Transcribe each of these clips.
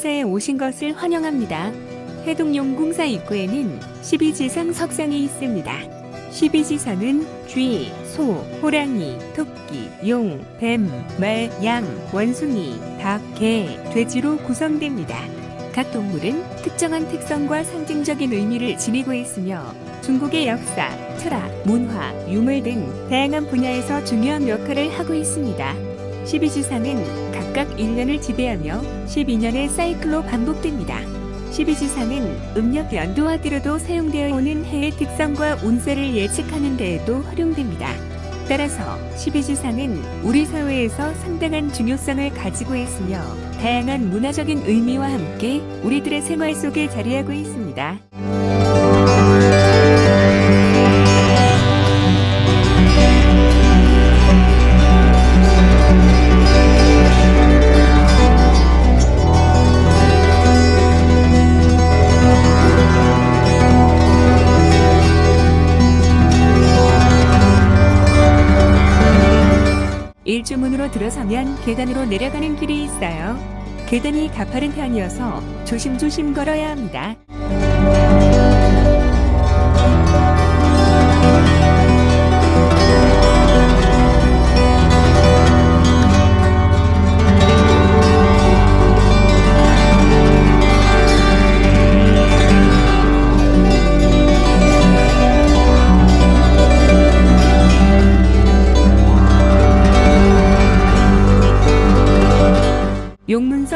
해동사에 오신 것을 환영합니다. 해동용 궁사 입구에는 12지상 석상이 있습니다. 12지상은 쥐, 소, 호랑이, 토끼, 용, 뱀, 말, 양, 원숭이, 닭, 개, 돼지로 구성됩니다. 각 동물은 특정한 특성과 상징적인 의미를 지니고 있으며 중국의 역사, 철학, 문화, 유물 등 다양한 분야에서 중요한 역할을 하고 있습니다. 12지상은 각각 1년을 지배하며 12년의 사이클로 반복됩니다. 12지상은 음력 연도와뒤로도 사용되어 오는 해의 특성과 운세를 예측하는 데에도 활용됩니다. 따라서 12지상은 우리 사회에서 상당한 중요성을 가지고 있으며 다양한 문화적인 의미와 함께 우리들의 생활 속에 자리하고 있습니다. 일주문으로 들어서면 계단으로 내려가는 길이 있어요. 계단이 가파른 편이어서 조심조심 걸어야 합니다.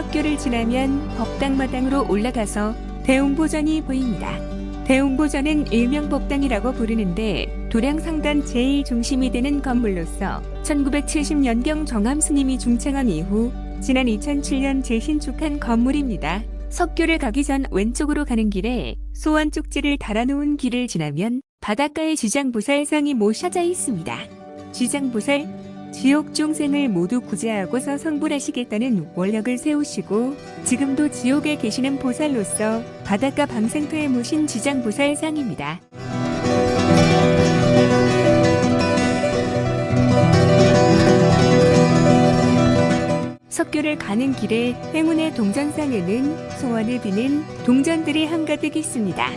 용문석교를 지나면 법당마당으로 올라가서 대웅보전이 보입니다. 대웅보전은 일명 법당이라고 부르는데 도량상단 제1중심이 되는 건물로서 1970년경 정암 스님이 중창한 이후 지난 2007년 재신축한 건물입니다. 석교를 가기 전 왼쪽으로 가는 길에 소원 쪽지를 달아놓은 길을 지나면 바닷가에 지장보살상이 모셔져 있습니다. 지장보살 지옥 중생을 모두 구제하고서 성불하시겠다는 원력을 세우시고 지금도 지옥에 계시는 보살로서 바닷가 방생토에 모신 지장보살상입니다. 석교를 가는 길에 행운의 동전상에는 소원을 비는 동전들이 한가득 있습니다.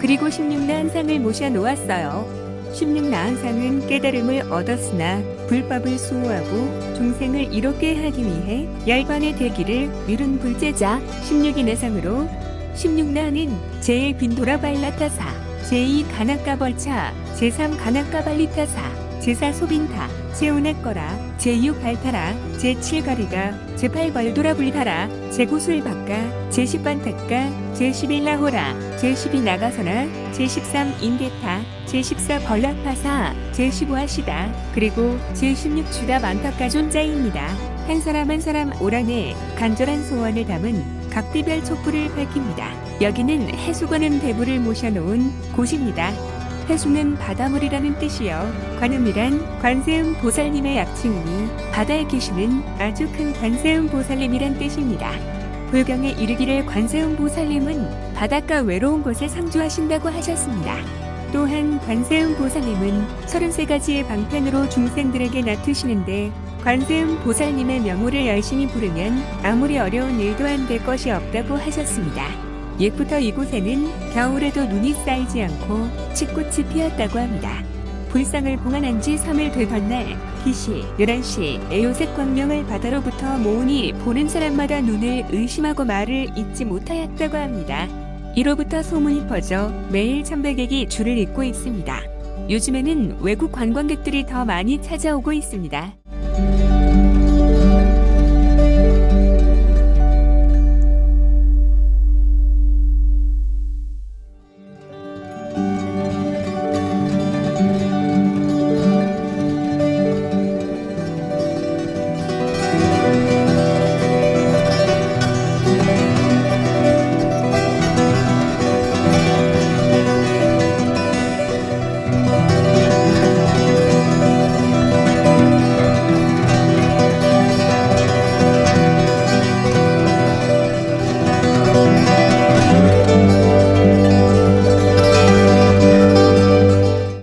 그리고 16나한상을 모셔 놓았어요. 16나한상은 깨달음을 얻었으나 불법을 수호하고 중생을 이롭게 하기 위해 열반의 대기를 미룬 불제자 16인의상으로 16나는 제1빈도라발라타사, 제2 가나까벌차, 제3 가나까발리타사, 제4 소빈타, 제5네거라, 제6 발타라, 제7 가리가, 제8 벌도라 불타라, 제9술 바까, 제10 반타까, 제11 라호라, 제12 나가서나, 제13 인게타, 제14 벌락파사, 제15 하시다, 그리고 제16 주다 만타까 존자입니다. 한 사람 한 사람 올 한해 간절한 소원을 담은 각대별 촛불을 밝힙니다. 여기는 해수관음 대부를 모셔놓은 곳입니다. 해수는 바다물이라는 뜻이요. 관음이란 관세음 보살님의 약칭이니 바다에 계시는 아주 큰 관세음 보살님이란 뜻입니다. 불경에 이르기를 관세음 보살님은 바닷가 외로운 곳에 상주하신다고 하셨습니다. 또한 관세음 보살님은 33가지의 방편으로 중생들에게 나투시는데 관세음 보살님의 명호를 열심히 부르면 아무리 어려운 일도 안 될 것이 없다고 하셨습니다. 옛부터 이곳에는 겨울에도 눈이 쌓이지 않고 치꽃이 피었다고 합니다. 불상을 봉안한 지 3일 되던 날 기시 11시 에요색 광명을 바다로부터 모으니 보는 사람마다 눈을 의심하고 말을 잇지 못하였다고 합니다. 이로부터 소문이 퍼져 매일 참배객이 줄을 잇고 있습니다. 요즘에는 외국 관광객들이 더 많이 찾아오고 있습니다.